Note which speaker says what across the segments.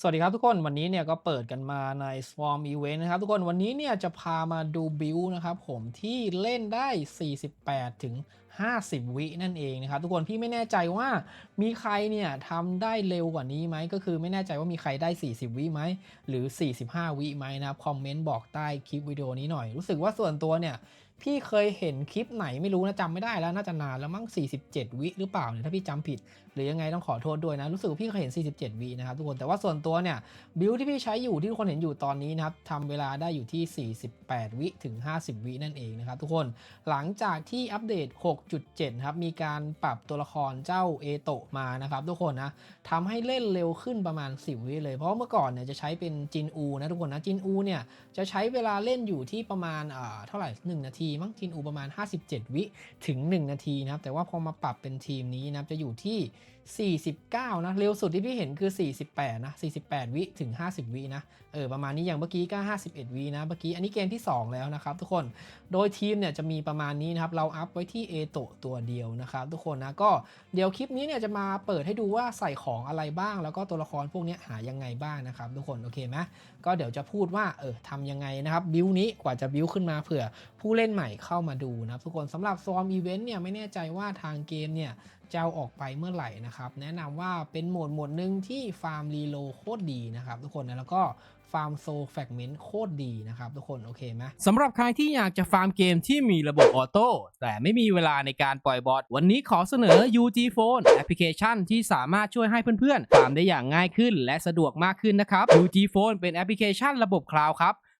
Speaker 1: สวัสดีครับทุกคนวันนี้เนี่ยก็เปิดกันมาใน Swarm Event นะครับ ทุกคนวันนี้เนี่ยจะพามาดูบิลนะครับผมที่เล่นได้ 48 ถึง 50 วินั่นเองนะครับทุกคนพี่ไม่แน่ใจว่ามีใครเนี่ยทำได้เร็วกว่านี้ไหมก็คือไม่แน่ใจว่ามีใครได้ 40 วิไหมหรือ 45 วิไหมนะครับคอมเมนต์บอกใต้คลิปวิดีโอนี้หน่อยรู้สึกว่าส่วนตัวเนี่ยพี่เคยเห็นคลิปไหนไม่รู้นะจำไม่ได้แล้วน่าจะนานแล้วมั้ง 47 วิหรือเปล่าเนี่ยถ้าพี่จำผิด หรือยังไงต้องขอโทษด้วยนะรู้สึกว่าพี่เคยเห็น 47 วินะครับทุกคนแต่ว่าส่วนตัวเนี่ยบิลที่พี่ใช้อยู่ที่ทุกคนเห็นอยู่ตอนนี้นะครับทำเวลาได้อยู่ที่ 48 วิถึง 50 วินั่นเองนะครับทุกคนหลังจากที่อัปเดต6.7 ครับ มีการปรับตัวละครเจ้าเอโตะมานะครับทุกคนนะทำให้เล่นเร็วขึ้นประมาณ 10 วิเลย เพราะเมื่อก่อนเนี่ยจะใช้เป็นจินอูนะทุกคนนะ จินอูเนี่ยจะใช้เวลาเล่นอยู่ที่ประมาณเอ่อเท่าไหร่ 1 นาที มั้งจินอูประมาณ 57 วิถึง 1 นาทีนะครับ แต่ว่าพอมาปรับเป็นทีมนี้นะครับจะอยู่ที่ 49 นะ เร็วสุดที่พี่เห็นคือ 48 นะ 48 วิถึง 50 วินะ เออ ประมาณนี้ อย่างเมื่อกี้ก็ 51 วินะ เมื่อกี้ อันนี้เกมที่ 2 แล้วนะครับทุกคน โดยทีมเนี่ยจะมีประมาณนี้นะครับ เราอัพไว้ที่เอโตตัวเดียวนะครับทุกคนนะ ก็เดี๋ยวคลิปนี้เนี่ยจะมาเปิดให้ดูว่าใส่ของอะไรบ้าง แล้วก็ตัวละครพวกนี้หายังไงบ้างนะครับทุกคน โอเคไหมก็เดี๋ยวจะพูดว่า เออทำยังไงนะครับ บิวนี้ กว่าจะบิวขึ้นมาเผื่อผู้เล่นใหม่เข้ามาดูนะครับทุกคนสำหรับซอมอีเวนต์เนี่ยไม่แน่ใจว่าทางเกมเนี่ย จะเอาออกไปเมื่อไหร่นะครับ แนะนำว่าเป็นโหมดโหมดหนึ่งที่ฟาร์มรีโลโคตรดีนะครับทุกคนนะแล้วก็ฟาร์มโซแฟกเมนต์โคตรดีนะครับทุกคนโอเคไหม
Speaker 2: สำหรับใครที่อยากจะฟาร์มเกมที่มีระบบออโต้แต่ไม่มีเวลาในการปล่อยบอทวันนี้ขอเสนอ UG Phone แอปพลิเคชันที่สามารถช่วยให้เพื่อนๆ ฟาร์มได้อย่างง่ายขึ้น และสะดวกมากขึ้นนะครับ UG Phone เป็นแอปพลิเคชันระบบคลาวด์ครับ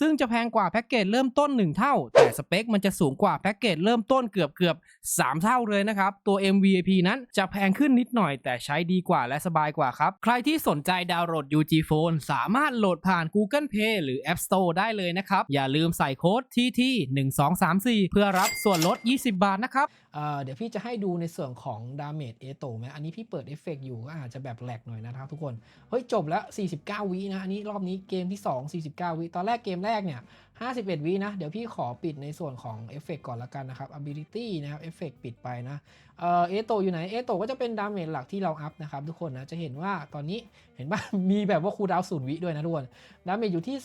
Speaker 2: ซึ่งจะแพงกว่าแพ็กเกจเริ่มต้น 1 เท่า แต่สเปคมันจะสูงกว่าแพ็กเกจเริ่มต้นเกือบเกือบ3 เท่าเลยนะครับ ตัว MVP นั้นจะแพงขึ้นนิดหน่อย แต่ใช้ดีกว่าและสบายกว่าครับ ใครที่สนใจดาวน์โหลด UG Phone สามารถโหลดผ่าน Google Play หรือ App Store ได้เลยนะครับ อย่าลืมใส่โค้ด TT 1 2 3 4 เพื่อรับส่วนลด 20 บาทนะครับ
Speaker 1: เดี๋ยวพี่จะให้ดูในส่วนของดาเมจเอโตไหมอันนี้พี่เปิดเอฟเฟกต์อยู่ก็อาจจะแบบแหลกหน่อยนะครับทุกคน เฮ้ยจบแล้ว 49 วินะ อันนี้รอบนี้เกมที่ 2 49 วิ ตอนแรกเกมแรกเนี่ย 51 วินะ เดี๋ยวพี่ขอปิดในส่วนของเอฟเฟกก่อนละกันนะครับ ability นะครับเอฟเฟกปิดไปนะเออเอโตอยู่ไหน เอโตก็จะเป็นดาเมจหลักที่เราอัพนะครับทุกคนนะ จะเห็นว่าตอนนี้เห็นป่ะ มีแบบว่าคูลดาวน์ศูนย์วิด้วยนะทุกคน ดาเมจอยู่ที่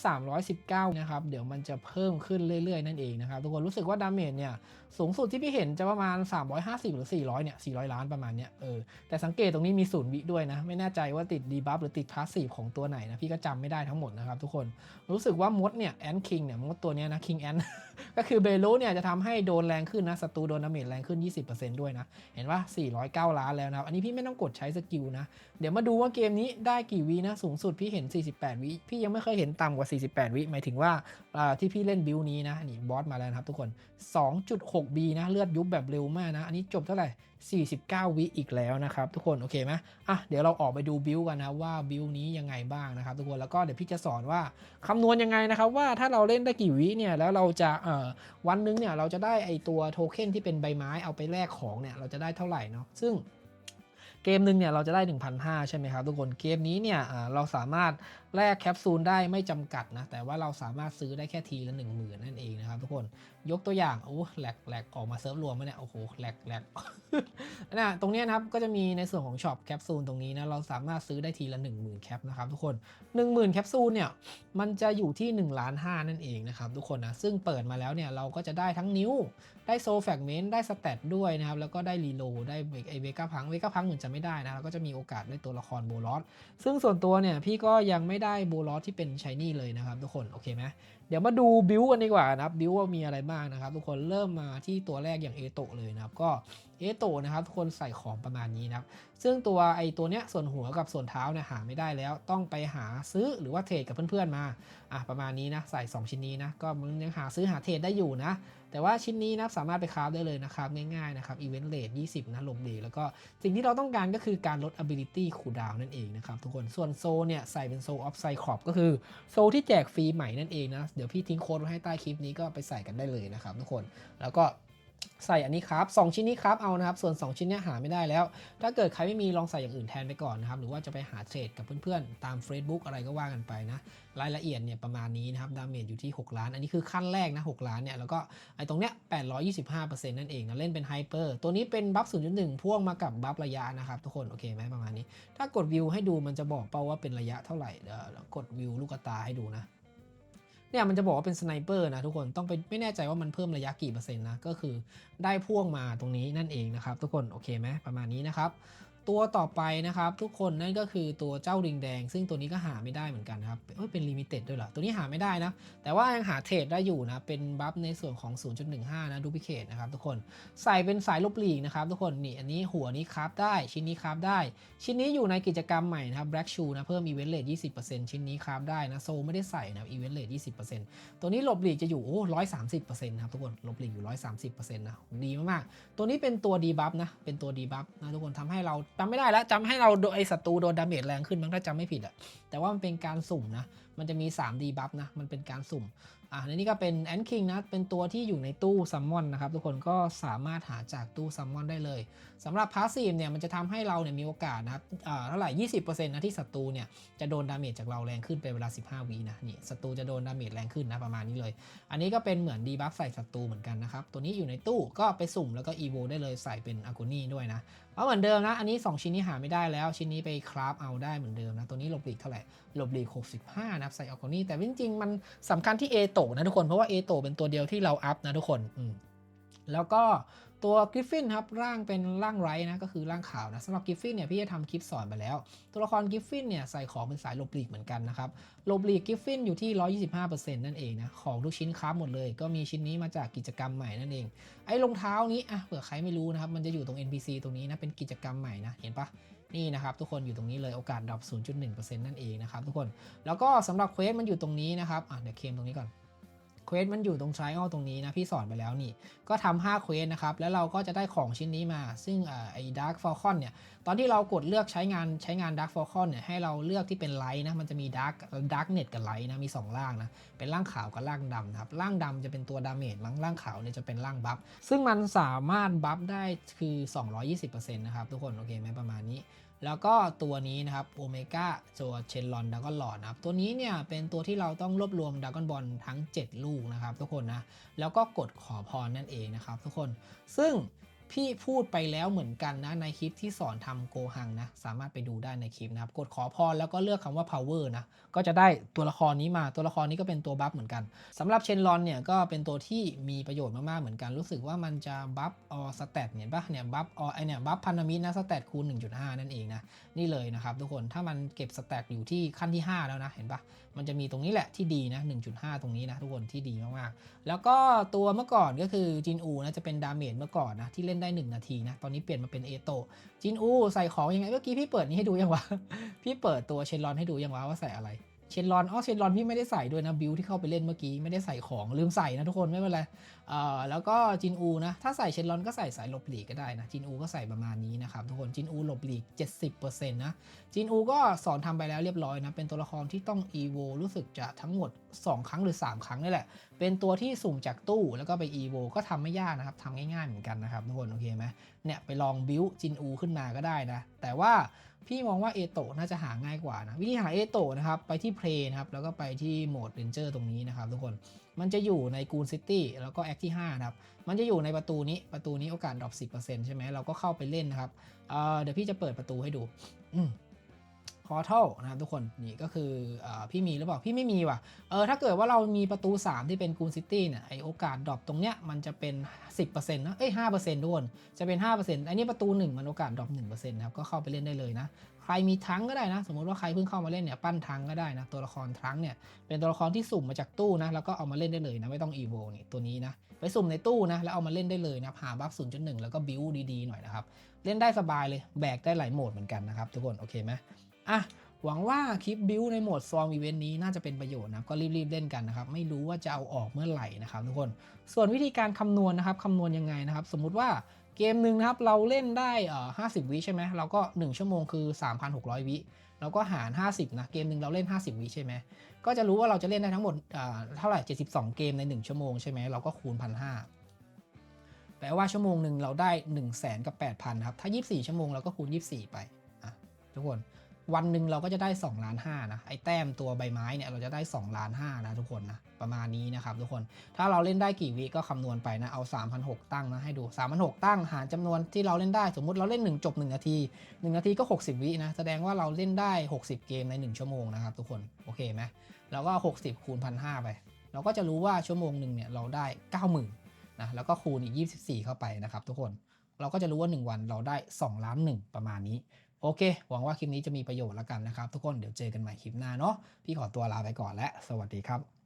Speaker 1: 319 นะครับ เดี๋ยวมันจะเพิ่มขึ้นเรื่อยๆ นั่นเองนะครับ ทุกคนรู้สึกว่าดาเมจเนี่ยสูงสุดที่พี่เห็นจะประมาณ 350 หรือ 400 เนี่ย 400 ล้านประมาณเนี้ย เออ แต่สังเกตตรงนี้มีศูนย์วิด้วยนะ ไม่แน่ใจว่าติดดีบัฟหรือติดพาสซีฟของตัวไหนนะ พี่ก็จำไม่ได้ทั้งหมดนะครับทุกคน รู้สึกว่ามดเนี่ยแอนคิงเนี่ยมดตัวเนี้ยนะคิงแอน ก็คือเบลูเนี่ยจะทำให้โดนแรงขึ้นนะศัตรูโดนดาเมจแรงขึ้น 20%ด้วยนะ เห็นว่า409 ล้านแล้วนะอันนี้พี่ไม่ต้องกดใช้สกิลนะ เดี๋ยวมาดูว่าเกมนี้ได้กี่วินะ สูงสุดพี่เห็น 48 วิ พี่ยังไม่เคยเห็นต่ำกว่า 48 วิ หมายถึงว่าที่พี่เล่นบิลนี้นะนี่บอสมาแล้วครับทุกคน 2.6B นะเลือดยุบแบบเร็วมากนะ อันนี้จบเท่าไหร่ 49 วิอีกแล้วนะครับทุกคนโอเคไหมอะเดี๋ยวเราออกไปดูบิลกันนะว่าบิลนี้ยังไงบ้างนะครับทุกคนแล้วก็เดี๋ยวพี่จะสอนว่าคำนวณยังไงนะครับว่าถ้าเราเล่นได้กี่วิเนี่ยแล้วเราจะเวันหนึงเนี่ยเราจะได้ไอตัวโทเค็นที่เป็นใบไม้เอาไปแลกของเนี่ยเราจะได้เท่าไหร่เนาะซึ่งเกมหนึ่งเนี่ยเราจะได้ 1,500 ใช่ไหมครับทุกคน เกมนี้เนี่ยเราสามารถ แลกแคปซูลได้ไม่จำกัดนะ แต่ว่าเราสามารถซื้อได้แค่ทีละ1 0,000 นั่นเองนะครับทุกคนยกตัวอย่างโอ้แหลกแหลกออกมาเซิร์ฟรวมไหมเนี่ยโอ้โหแหลกแหลกนะตรงนี้นะครับก็จะมีในส่วนของช็อปแคปซูลตรงนี้นะเราสามารถซื้อได้ทีละ 10,000 แคปนะครับทุกคน 10,000 แคปซูลเนี่ยมันจะอยู่ที่1ล้าน5นั่นเองนะครับทุกคนนะซึ่งเปิดมาแล้วเนี่ยเราก็จะได้ทั้งนิ้ว ได้โซแฟกเมนต์ได้สเตตด้วยนะครับแล้วก็ได้รีโลได้ไอเวก้าพังเวก้าพังเหมือนจะไม่ได้นะแล้วก็จะมีโอกาสได้ตัวละครโบลอสซึ่งส่วนตัวเนี่ยพี่ก็ยังไม่ได้โบลอสที่เป็นชายนี่เลยนะครับทุกคนโอเคไหมเดี๋ยวมาดูบิวกันดีกว่านะครับบิวว่ามีอะไรบ้างนะครับ ทุกคนเริ่มมาที่ตัวแรกอย่างเอโตะเลยนะครับก็ เอโตนะครับทุกคนใส่ของประมาณนี้นะครับซึ่งตัวไอตัวเนี้ยส่วนหัวกับส่วนเท้าเนี่ยหาไม่ได้แล้ว ต้องไปหาซื้อหรือว่าเทรดกับเพื่อนๆมาอะประมาณนี้นะใส่ 2 ชิ้นนี้นะก็มันยังหาซื้อหาเทรดได้อยู่นะ แต่ว่าชิ้นนี้นะสามารถไปคราฟได้เลยนะครับง่ายๆนะครับ event rate 20 นะลบดีแล้วก็สิ่งที่เราต้องการก็คือการลด ability cooldown นั่นเองนะครับทุกคนส่วนโซเนี่ยใส่เป็นโซ of cyclops ก็คือโซที่แจกฟรีใหม่นั่นเองนะเดี๋ยวพี่ทิ้งโค้ดไว้ให้ใต้คลิปนี้ก็ไปใส่กันได้เลยนะครับทุกคนแล้วก็ ใส่อันนี้ครับ2ชิ้นนี้ครับเอานะครับ ส่วน 2 ชิ้นเนี้ยหาไม่ได้แล้ว ถ้าเกิดใครไม่มีลองใส่อย่างอื่นแทนไปก่อนนะครับ หรือว่าจะไปหาเทรดกับเพื่อนๆ ตาม Facebook อะไรก็ว่ากันไปนะ รายละเอียดเนี่ยประมาณนี้นะครับ ดาเมจอยู่ที่ 6 ล้าน อันนี้คือขั้นแรกนะ 6 ล้านเนี่ย แล้วก็ไอ้ตรงเนี้ย 825%นั่นเองนะ เล่นเป็นไฮเปอร์ ตัวนี้เป็นบัฟ 0.1 พ่วงมากับบัฟระยะนะครับทุกคน โอเคไหมประมาณนี้ ถ้ากดวิวให้ดูมันจะบอกเป้าว่าเป็นระยะเท่าไหร่เดี๋ยวกดวิวลูกตาให้ดูนะ เนี่ยมันจะบอกว่าเป็นสไนเปอร์นะทุกคนต้องไปไม่แน่ใจว่ามันเพิ่มระยะกี่เปอร์เซ็นต์นะก็คือได้พ่วงมาตรงนี้นั่นเองนะครับทุกคนโอเคไหมประมาณนี้นะครับ ตัวต่อไปนะครับทุกคนนั่นก็คือตัวเจ้าริงแดง ซึ่งตัวนี้ก็หาไม่ได้เหมือนกันครับเอ้ยเป็นลิมิเต็ดด้วยเหรอ ตัวนี้หาไม่ได้นะ แต่ว่ายังหาเทรดได้อยู่นะ เป็นบัฟในส่วนของ 0.15 นะดูพิเคทนะครับทุกคนใส่เป็นสายลบหลีกนะครับทุกคนนี่อันนี้หัวนี้คราฟได้ ชิ้นนี้คราฟได้ ชิ้นนี้อยู่ในกิจกรรมใหม่นะครับ Black Shoe นะเพิ่ม Event Rate 20%ชิ้นนี้คราฟได้นะโซไม่ได้ใส่นะ Event Rate 20%ตัวนี้หลบหลีกจะอยู่โอ้130%นะครับทุกคนหลบหลีกอยู่130%นะดีมากๆตัวนี้เป็นตัวดีบัฟนะเป็นตัวดีบัฟนะทุกคนทำให้เราจำไม่ได้แล้วจำให้เราโดนไอศัตรูโดนดาเมจแรงขึ้นมั้งถ้าจำไม่ผิดอะแต่ว่ามันเป็นการสุ่มนะ มันจะมี3ดีบัฟนะ มันเป็นการสุ่ม อะในนี้ก็เป็นแอนคิงนะ เป็นตัวที่อยู่ในตู้ซัมมอนนะครับ ทุกคนก็สามารถหาจากตู้ซัมมอนได้เลยสำหรับพาสซีฟเนี่ย มันจะทำให้เราเนี่ยมีโอกาสนะครับอ่าเท่าไหร่ 20%นะที่ศัตรูเนี่ยจะโดนดาเมจจากเราแรงขึ้นเป็นเวลา 15วินะ นี่ศัตรูจะโดนดาเมจแรงขึ้นนะประมาณนี้เลย อันนี้ก็เป็นเหมือนดีบัฟใส่ศัตรูเหมือนกันนะครับ ตัวนี้อยู่ในตู้ก็ไปสุ่มแล้วก็อีโวได้เลยใส่เป็นอากูนี่ด้วยนะเอาเหมือนเดิมนะ อันนี้ 2 ชิ้นนี้หาไม่ได้แล้ว ชิ้นนี้ไปคราฟเอาได้เหมือนเดิมนะ ตัวนี้หลบหลีกเท่าไหร่หลบหลีก 65 นะครับ ใส่ออกกนี่แต่จริงๆ มันสำคัญที่เอโตนะทุกคน เพราะว่าเอโตเป็นตัวเดียวที่เราอัพนะทุกคนอืแล้วก็ ตัวกริฟฟินครับร่างเป็นร่างไรนะก็คือร่างขาวนะสำหรับกริฟฟินเนี่ยพี่จะทำคลิปสอนไปแล้ว ตัวละครกริฟฟินเนี่ยใส่ของเป็นสายหลบหลีกเหมือนกันนะครับโลบลีกกริฟฟินอยู่ที่ 125%นั่นเองนะของทุกชิ้นค้าหมดเลย ก็มีชิ้นนี้มาจากกิจกรรมใหม่นั่นเองไอ้รองเท้านี้อะเผื่อใครไม่รู้นะครับมันจะอยู่ตรง NPC ตรงนี้นะเป็นกิจกรรมใหม่นะเห็นปะนี่นะครับทุกคนอยู่ตรงนี้เลยโอกาสดรอป0.1%นั่นเองนะครับทุกคนแล้วก็สำหรับเควสมันอยู่ตรงนี้นะครับอะเดี๋ยวเคมตรงนี้ก่อน ควสมันอยู่ตรงไซออตรงนี้นะพี่สอนไปแล้วนี่ ก็ทำ5เควสนะครับ แล้วเราก็จะได้ของชิ้นนี้มา ซึ่งไอ้ Dark Falcon เนี่ย ตอนที่เรากดเลือกใช้งานใช้งาน Dark Falcon เนี่ย ให้เราเลือกที่เป็นไลท์นะ มันจะมี Dark Dark Net กับไลท์นะ มี2ร่างนะ เป็นร่างขาวกับร่างดำนะครับร่างดำจะเป็นตัวดาเมจมั้งร่างขาวเนี่ยจะเป็นร่างบัฟ ซึ่งมันสามารถบัฟได้คือ 220%นะครับทุกคน โอเคไหมประมาณนี้ แล้วก็ตัวนี้นะครับโอเมก้าตัวเชนลอนดากอนหลอดนะครับ ตัวนี้เนี่ยเป็นตัวที่เราต้องรวบรวมดากอนบอลทั้ง 7 ลูกนะครับทุกคนนะ แล้วก็กดขอพรนั่นเองนะครับทุกคน ซึ่ง พี่พูดไปแล้วเหมือนกันนะในคลิปที่สอนทำโกหังนะ สามารถไปดูได้ในคลิปนะครับกดขอพรแล้วก็เลือกคำว่า power นะ ก็จะได้ตัวละครนี้มาตัวละครนี้ก็เป็นตัวบัฟเหมือนกันสำหรับเชนลอนเนี่ยก็เป็นตัวที่มีประโยชน์มาก ๆ เหมือนกัน รู้สึกว่ามันจะบัฟออสแตทเห็นปะเนี่ยบัฟออไอเนี่ยบัฟพันธมิตรนะสแตทคูณ 1.5 นั่นเองนะนี่เลยนะครับทุกคนถ้ามันเก็บสแต็กอยู่ที่ขั้นที่ 5 แล้วนะเห็นปะมันจะมีตรงนี้แหละที่ดีนะ 1.5 ตรงนี้นะทุกคนที่ดีมากๆ แล้วก็ตัวเมื่อก่อนก็คือจินอูนะจะเป็นดาเมจเมื่อก่อนนะที่เล่นได้ 1 นาทีนะ ตอนนี้เปลี่ยนมาเป็นเอโตจินอูใส่ของยังไง เมื่อกี้พี่เปิดนี้ให้ดูยังวะ พี่เปิดตัวเชนรอนให้ดูยังวะว่าใส่อะไร เชนรอนอ๋อเชนรอนพี่ไม่ได้ใส่ด้วยนะบิวที่เข้าไปเล่นเมื่อกี้ไม่ได้ใส่ของลืมใส่นะทุกคนไม่เป็นไร แล้วก็จินอูนะถ้าใส่เชนลอนก็ใส่สายหลบหลีกก็ได้นะจินอูก็ใส่ประมาณนี้นะครับทุกคนจินอูหลบหลีก 70%นะจินอูก็สอนทำไปแล้วเรียบร้อยนะเป็นตัวละครที่ต้อง EVO รู้สึกจะทั้งหมด 2 ครั้งหรือ 3 ครั้งนี่แหละ เป็นตัวที่สุ่มจากตู้แล้วก็ไป EVO ก็ทำไม่ยากนะครับทำง่ายๆเหมือนกันนะครับทุกคนโอเคไหมเนี่ยไปลองบิวจินอูขึ้นมาก็ได้นะแต่ว่าพี่มองว่าเอโตะน่าจะหาง่ายกว่านะวิธีหาเอโตะนะครับไปที่เพลย์นะครับแล้วก็ไปที่โหมดเรนเจอร์ตรงนี้นะครับทุกคน มันจะอยู่ในกูนซิตี้แล้วก็แอคที่5นะครับ มันจะอยู่ในประตูนี้ประตูนี้โอกาสดรอป10%ใช่ไหมเราก็เข้าไปเล่นนะครับเเดี๋ยวพี่จะเปิดประตูให้ดูพอร์ทัลนะครับทุกคนนี่ก็คืออพี่มีหรือเปล่าพี่ไม่มีว่ะเออถ้าเกิดว่าเรามีประตู 3 ที่เป็นกูนซิตี้เนี่ยไอโอกาสดรอปตรงเนี้ยมันจะเป็น 10%นะเอ้ย5%ทุกคนจะเป็น 5%อันนี้ประตู 1 มันโอกาสดรอป1%นะครับก็เข้าไปเล่นได้เลยนะ ใครมีทั้งก็ได้นะ สมมติว่าใครเพิ่งเข้ามาเล่นเนี่ยปั้นทั้งก็ได้นะ ตัวละครทั้งเนี่ยเป็นตัวละครที่สุ่มมาจากตู้นะแล้วก็เอามาเล่นได้เลยนะไม่ต้องอีโวนี่ตัวนี้นะไปสุ่มในตู้นะแล้วเอามาเล่นได้เลยนะหาบัฟ0.1แล้วก็บิวดีๆหน่อยนะครับเล่นได้สบายเลยแบกได้หลายโหมดเหมือนกันนะครับทุกคนโอเคไหมอะหวังว่าคลิปบิวในโหมดฟอร์มอีเวนต์นี้น่าจะเป็นประโยชน์นะก็รีบๆเล่นกันนะครับ ไม่รู้ว่าจะเอาออกเมื่อไหร่นะครับทุกคน ส่วนวิธีการคำนวณนะครับคำนวณยังไงนะครับ สมมุติว่า เกมหนึ่งนะครับเราเล่นได้เอ่อ50วิใช่ไหมเราก็ 1 ชั่วโมงคือ 3,600 วิเราก็หาร 50 นะ เกมหนึ่งเราเล่น 50 วิใช่ไหมก็จะรู้ว่าเราจะเล่นได้ทั้งหมดเท่าไหร่ 72 เกมใน 1 ชั่วโมงใช่ไหมเราก็คูณ 1,500 แปลว่าชั่วโมงหนึ่งเราได้ 1 0 0 0 0แสนกับ 8,000 ครับ ถ้า 24 ชั่วโมงเราก็คูณ 24 ไป อะ ทุกคน วันหนึ่งเราก็จะได้2ล้าน5นะไอ้แต้มตัวใบไม้เนี่ยเราจะได้2ล้าน5นะทุกคนนะประมาณนี้นะครับทุกคนถ้าเราเล่นได้กี่วิก็คำนวณไปนะเอา3,600ตั้งนะให้ดู3,600ตั้งหารจำนวนที่เราเล่นได้สมมุติเราเล่น 1 จบ 1 นาที 1 นาทีก็ 60 วินะแสดงว่าเราเล่นได้ 60 เกมใน 1 ชั่วโมงนะครับทุกคนโอเคไหมแล้วก็ 60 คูณ1,500ไป เราก็จะรู้ว่าชั่วโมงหนึ่งเนี่ยเราได้ 90,000นะแล้วก็คูณอีก 24 เข้าไปนะครับทุกคนเราก็จะรู้ว่า 1 วันเราได้2ล้าน1ประมาณนี้ โอเค หวังว่าคลิปนี้จะมีประโยชน์แล้วกันนะครับ ทุกคนเดี๋ยวเจอกันใหม่คลิปหน้าเนาะพี่ขอตัวลาไปก่อนและ สวัสดีครับ